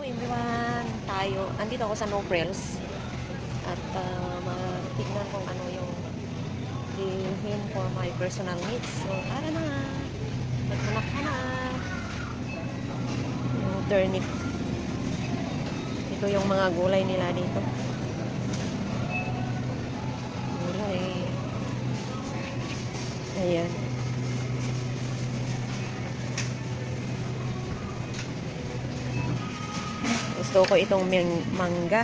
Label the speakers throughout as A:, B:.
A: Hello everyone, tayo. Andito ako sa No Frills. At uh, matignan kung ano yung bilhin for my personal needs. So, tara na nga. Magmanak ka na. Yung turnip. Ito yung mga gulay nila dito. Gulay. Ayan. Gusto ko itong mang- mangga.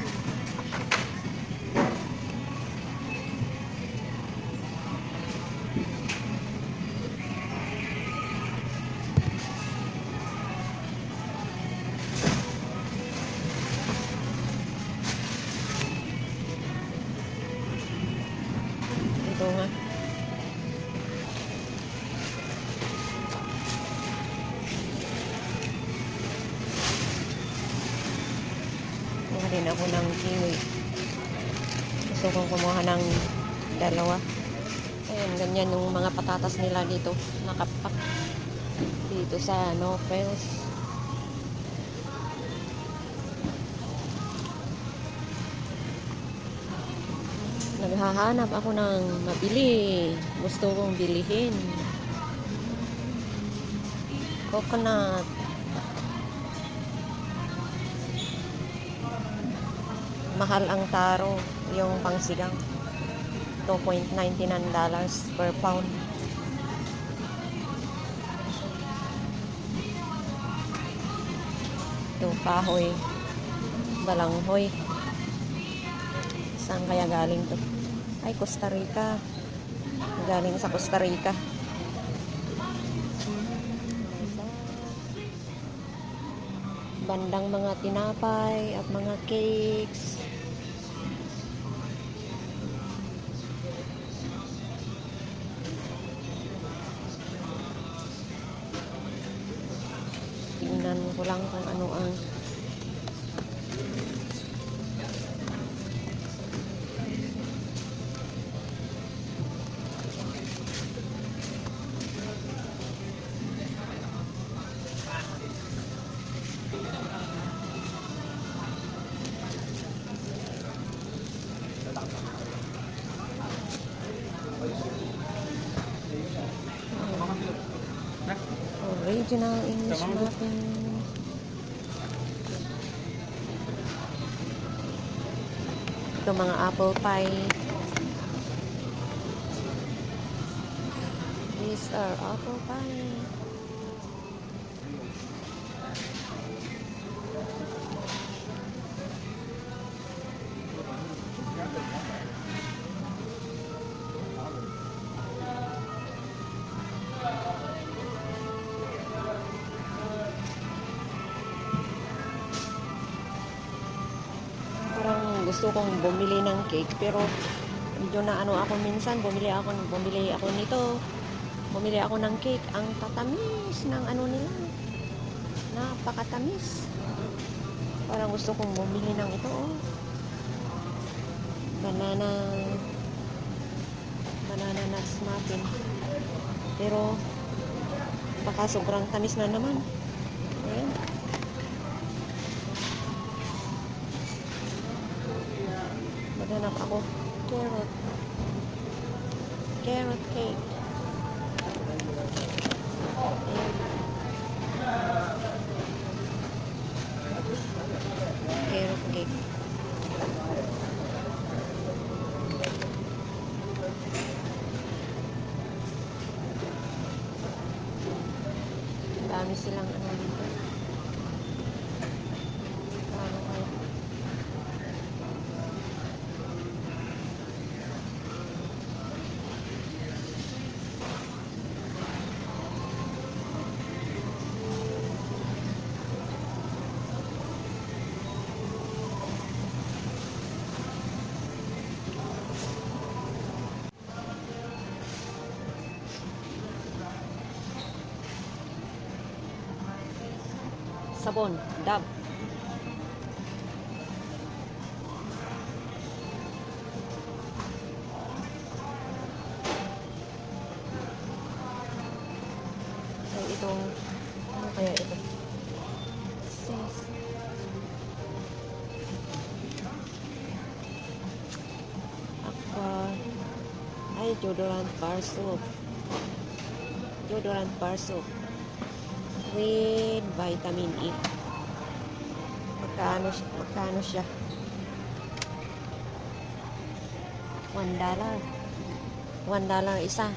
A: Ito nga. Kiwi. Gusto kong kumuha ng dalawa. Ayan, ganyan yung mga patatas nila dito. Nakapak. Dito sa No Frills. Naghahanap ako ng mabili. Gusto kong bilihin. Coconut. Mahal ang taro, yung pangsigang. 2.99 dollars per pound. Ito, kahoy. Balanghoy. Saan kaya galing to? Ay, Costa Rica. Galing sa Costa Rica. bandang mga tinapay at mga cakes. Ko lang kung ano ang original English muffin. Ito mga apple pie. These are apple pie. Gusto kong bumili ng cake pero medyo na ano ako minsan bumili ako bumili ako nito bumili ako ng cake. Ang tatamis ng ano nila napakatamis. Parang gusto kong bumili ng ito oh. banana banana nuts muffin pero baka sobrang tamis na naman sabon, dab. So, itong, ano kaya ito? Sis. Ay, deodorant bar soap. Deodorant bar soap. With vitamin E. Magkano, magkano siya? One dollar. One dollar isa.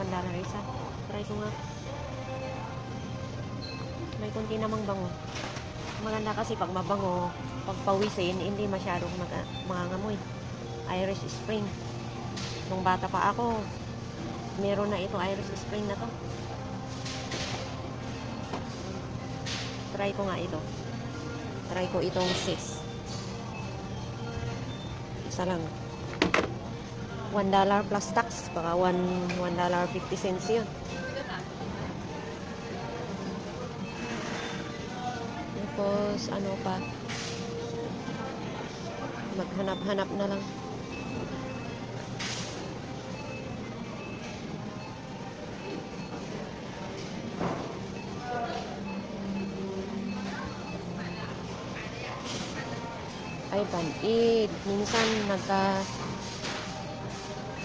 A: One dollar isa. Try ko nga. May konti namang bango. Maganda kasi pag mabango, pag pawisin, hindi masyadong mag- mangangamoy. Irish Spring. Nung bata pa ako, meron na ito Irish Spring na to. Try ko nga ito. Try ko itong sis. Isa lang. $1 dollar plus tax. Baka $1, $1 dollar 50 cents yun. Tapos, ano pa? Maghanap-hanap na lang. Banid. Minsan, nagka...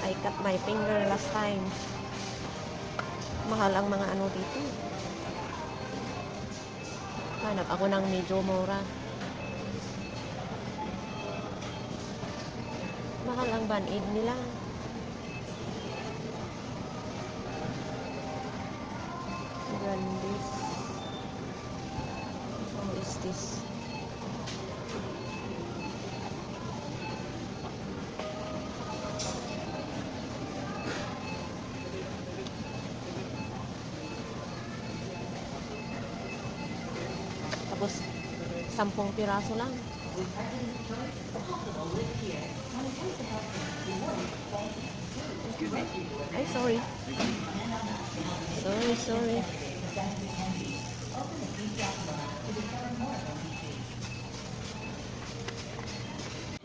A: I cut my finger last time. Mahal ang mga ano dito. Hanap ako ng medyo mura. Mahal ang band-aid nila. Grandis. How is this? Tapos, sampung piraso lang. Ay, sorry. Sorry, sorry.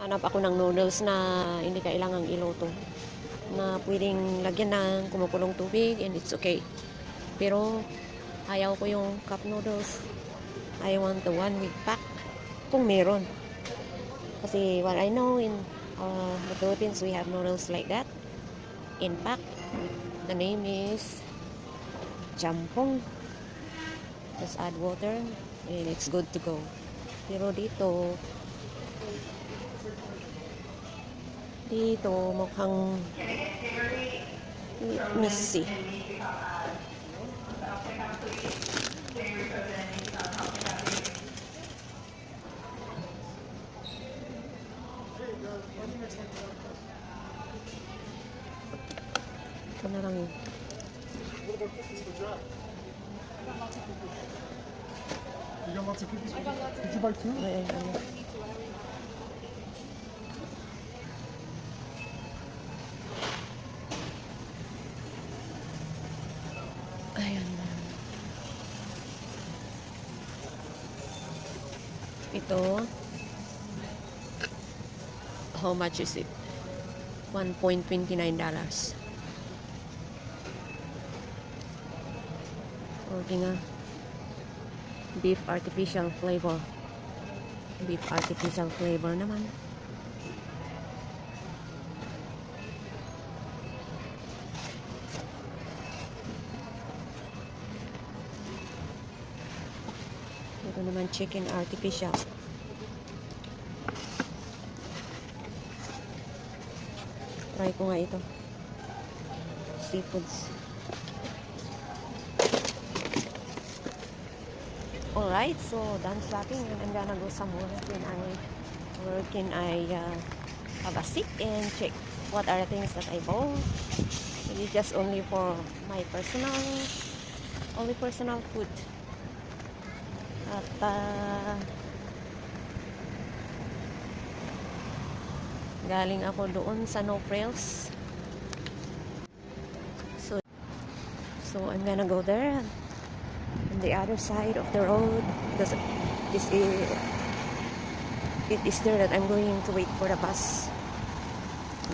A: Hanap ako ng noodles na hindi kailangang iluto. Na pwedeng lagyan ng kumukulong tubig and it's okay. Pero, ayaw ko yung cup noodles. I want the one with pack. Kung meron. Kasi what I know in uh, the Philippines, we have noodles like that. In pack. The name is Jampong. Just add water and it's good to go. Pero dito, dito mukhang messy. Ito na lang yun.
B: You got lots of cookies? Did you buy two?
A: Ay, ay, ano. How much is it? $1.29 dollars. Order nga. Beef artificial flavor. Beef artificial flavor naman. Ito naman chicken artificial. Try ko nga ito. Seafoods. Alright, so done shopping and I'm gonna go somewhere when I where can I uh, have a seat and check what are the things that I bought. Maybe just only for my personal only personal food. At uh, galing ako doon sa No Frills. So so I'm gonna go there on the other side of the road. Because this is it is there that I'm going to wait for the bus.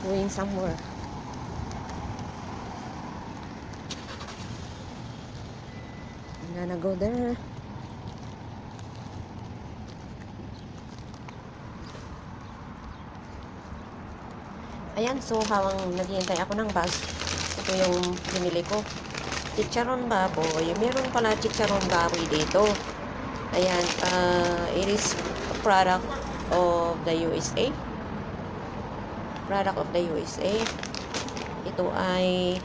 A: Going somewhere. I'm gonna go there Ayan, so habang naghihintay ako ng bus, ito yung pinili ko. Chicharon baboy. Meron pala chicharon baboy dito. Ayan, uh, it is a product of the USA. Product of the USA. Ito ay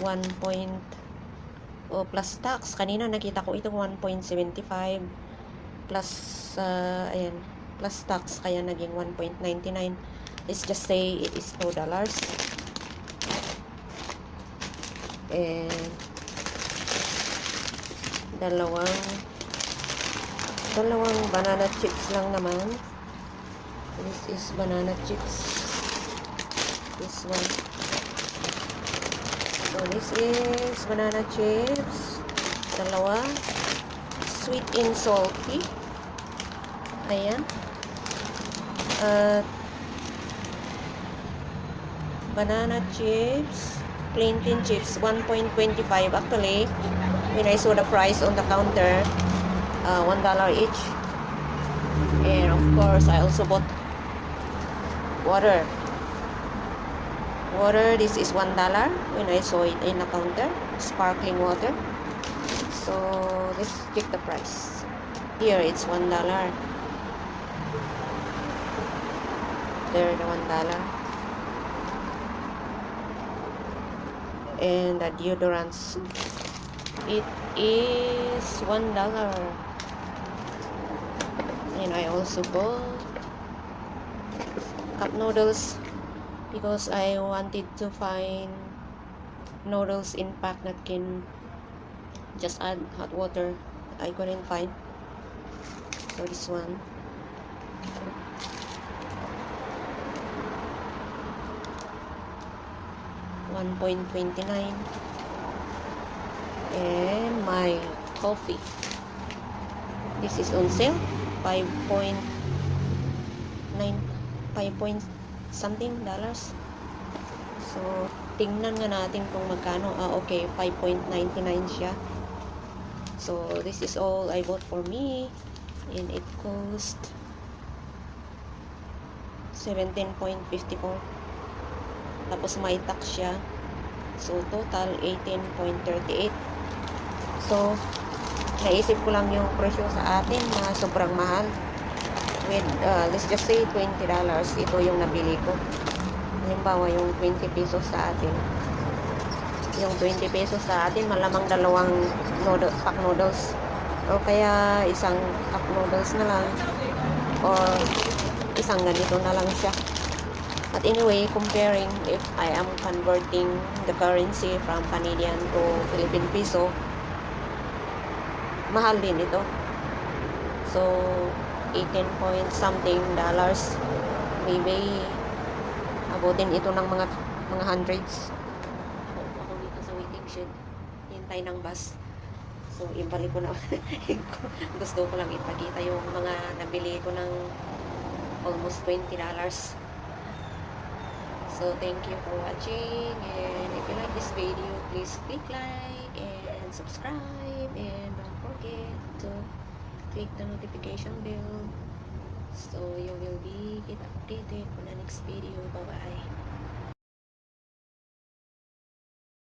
A: 1 point o plus tax. Kanina nakita ko ito 1.75 plus uh, ayan, plus tax kaya naging 1.99. Let's just say it is 2 dollars. And dalawang dalawang banana chips lang naman. This is banana chips. This one. So, this is banana chips. Dalawa. Sweet and salty. Ayan. Banana chips. Plain chips. 1.25 actually. When I saw the price on the counter, uh, $1 each. And of course, I also bought water. Water, this is $1 when I saw it in the counter. Sparkling water. So, let's check the price. Here, it's $1. There, the $1. And the deodorants. It is $1. And I also bought cup noodles because I wanted to find noodles in pack that can just add hot water. I couldn't find. So this one. One point twenty nine. And my coffee. This is on sale. Five point nine five point something dollars. So, tingnan nga natin kung magkano. Ah, okay, 5.99 siya. So, this is all I bought for me. And it cost 17.54. Tapos may tax siya. So, total 18.38. So, naisip ko lang yung presyo sa atin na sobrang mahal with, uh, let's just say, $20. Ito yung nabili ko. Halimbawa, yung 20 pesos sa atin. Yung 20 pesos sa atin, malamang dalawang noodle, pack noodles. O kaya isang cup noodles na lang. Or isang ganito na lang siya. But anyway, comparing if I am converting the currency from Canadian to Philippine peso, mahal din ito. So, 18 point something dollars. Maybe abutin ito ng mga mga hundreds. Ako dito sa waiting shed. Hintay ng bus. So, ibalik ko na. Gusto ko lang ipakita yung mga nabili ko ng almost 20 dollars. So, thank you for watching. And if you like this video, please click like and subscribe. And don't forget to click the notification bell so you will be get updated on the next video. Bye-bye.